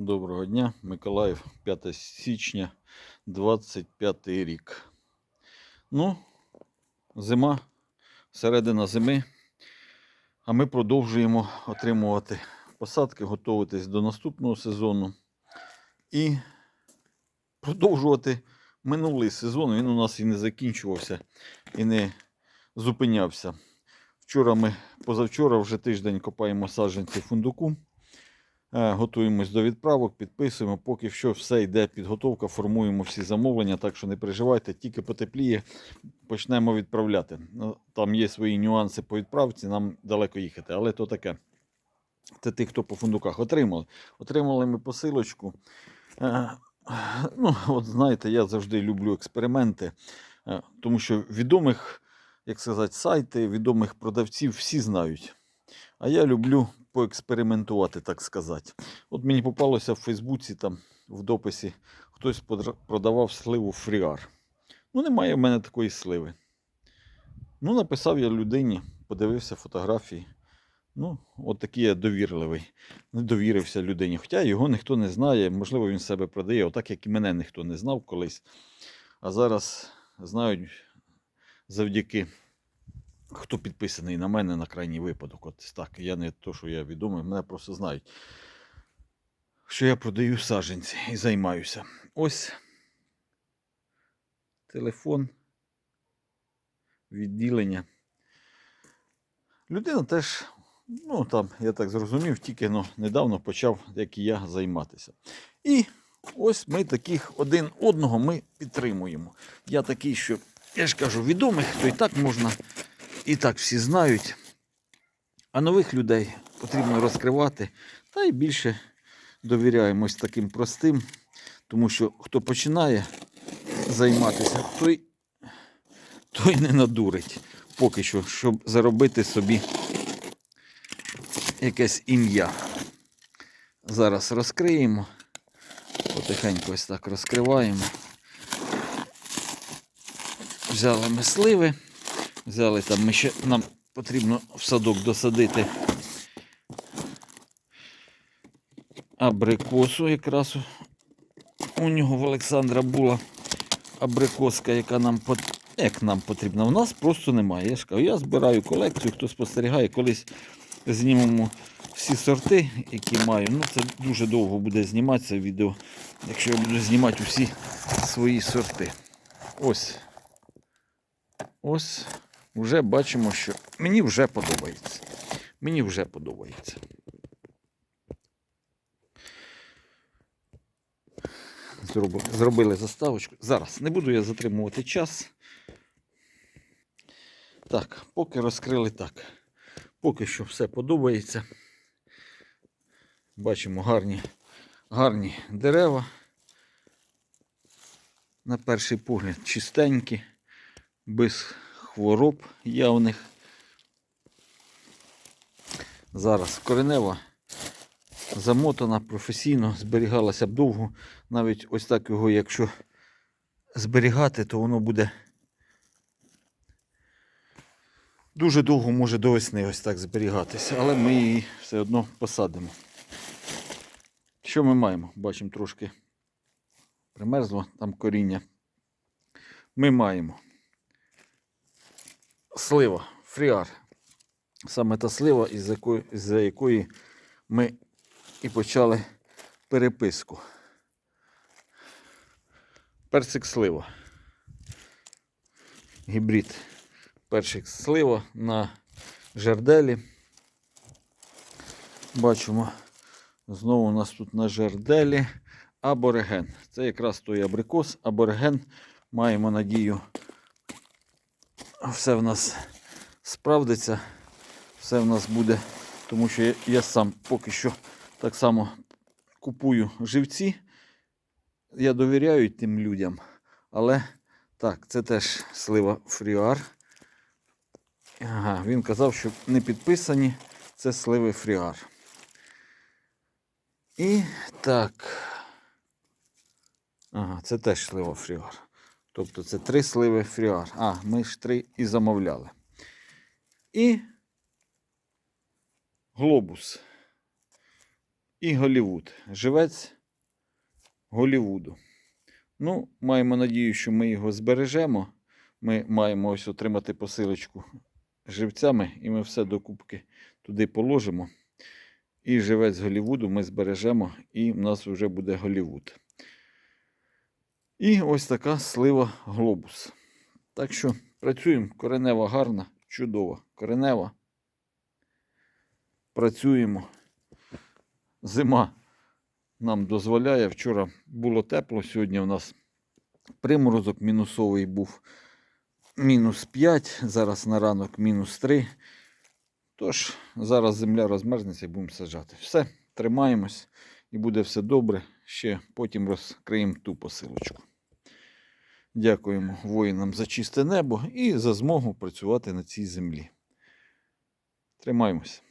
Доброго дня, Миколаїв, 5 січня, 25 рік. Ну, зима, середина зими, а ми продовжуємо отримувати посадки, готуватись до наступного сезону і продовжувати минулий сезон. Він у нас і не закінчувався, і не зупинявся. Вчора ми, позавчора, вже тиждень копаємо саджанці фундуку. Е, Готуємось до відправок, підписуємо. Поки що все йде підготовка, формуємо всі замовлення, так що не переживайте, тільки потепліє, почнемо відправляти. Ну, Там є свої нюанси по відправці, нам далеко їхати, але то таке. Це тих, хто по фундуках отримали. Отримали ми посилочку. Е, Ну, от знаєте, я завжди люблю експерименти, е, тому що відомих, як сказати, сайти, відомих продавців всі знають. А я люблю поекспериментувати, так сказати. От мені попалося в Фейсбуці, там в дописі, хтось продавав сливу фріар. Ну, немає в мене такої сливи. Ну, написав я людині, подивився фотографії. Ну, от такий я довірливий. Не довірився людині. Хоча його ніхто не знає, можливо, він себе продає, отак як і мене ніхто не знав колись. А зараз знають завдяки хто підписаний на мене на крайній випадок. От так, я не то, що я відомий, мене просто знають, що я продаю саджанці і займаюся. Ось телефон, відділення. Людина теж, ну там, я так зрозумів, тільки ну, недавно почав, як і я, займатися. І ось ми таких один одного ми підтримуємо. Я такий, що, я ж кажу, відомих, то і так можна і так всі знають. А нових людей потрібно розкривати. Та й більше довіряємось таким простим, тому що хто починає займатися, той, той не надурить поки що, щоб заробити собі якесь ім'я. Зараз розкриємо. Потихеньку ось так розкриваємо. Взяли ми сливи. Взяли там, ми ще нам потрібно в садок досадити абрикосу. Якраз у- нього в Олександра була абрикоска, яка нам пот- як нам потрібна. У нас просто немає. Я ж кажу, я збираю колекцію, хто спостерігає, колись знімемо всі сорти, які маю. Ну, це дуже довго буде зніматися відео, якщо я буду знімати усі свої сорти. Ось. Ось вже бачимо, що мені вже подобається. Мені вже подобається. Зробили, заставочку. Зараз не буду я затримувати час. Так, поки розкрили так. Поки що все подобається. Бачимо гарні, гарні дерева. На перший погляд чистенькі без хвороб явних. Зараз коренева замотана професійно, зберігалася б довго. Навіть ось так його, якщо зберігати, то воно буде дуже довго може до весни ось так зберігатися, але ми її все одно посадимо. Що ми маємо? Бачимо трошки примерзло там коріння. Ми маємо слива, фріар. Саме та слива, із якої, з якої ми і почали переписку. Персик слива. Гібрид. Першик слива на жерделі. Бачимо, знову у нас тут на жерделі абориген. Це якраз той абрикос, абориген. Маємо надію, все в нас справдиться, все в нас буде, тому що я, я сам поки що так само купую живці. Я довіряю тим людям, але так, це теж слива фріар. Ага, він казав, що не підписані це сливи фріар. І так. Ага, це теж слива фріар. Тобто це три сливи фріар. А, ми ж три і замовляли. І глобус. і Голівуд. Живець Голівуду. Ну, маємо надію, що ми його збережемо. Ми маємо ось отримати посилочку живцями, і ми все докупки туди положимо. І живець Голівуду ми збережемо, і в нас вже буде Голівуд. І ось така слива глобус. Так що працюємо. Коренева гарна, чудова. Коренева. Працюємо. Зима нам дозволяє. Вчора було тепло, сьогодні у нас приморозок мінусовий був мінус 5, зараз на ранок мінус 3. Тож, зараз земля розмерзнеться і будемо саджати. Все, тримаємось і буде все добре. Ще потім розкриємо ту посилочку. Дякуємо воїнам за чисте небо і за змогу працювати на цій землі. Тримаємось.